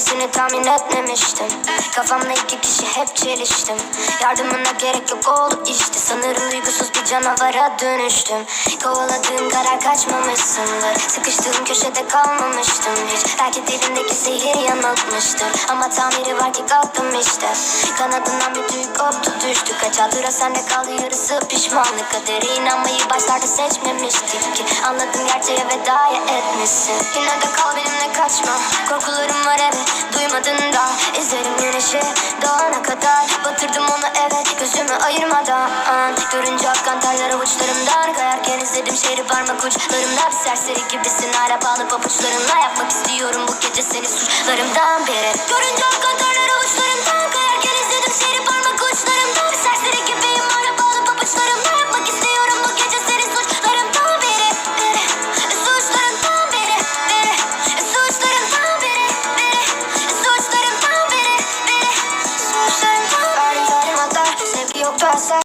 guys. Demiştim Kafamda iki kişi hep çeliştim. Yardımına gerek yok oldu işte. Sanırım duygusuz bir canavara dönüştüm. Kovaladığım karar kaçmamışsındır. Sıkıştığım köşede kalmamıştım hiç. Belki dilindeki zehir yanıltmıştır. Ama tamiri var ki kalktım işte. Kanadından bir tüy koptu düştü. Kaç hatıra sende kaldı yarısı pişmanlık. Kadere inanmayı başlarda seçmemiştik ki. Anladım gerçeğe veda etmişsin. Yine de kal benimle kaçma. Korkularım var evet duymadın da İzlerim güneşi doğana kadar Batırdım onu evet gözümü ayırmadan. Görünce akkan terler avuçlarımdan Kayarken izledim şehri parmak uçlarımda. Bir serseri gibisin hala bağlı pabuçlarımla Yapmak istiyorum bu gece seni suçlarımdan terler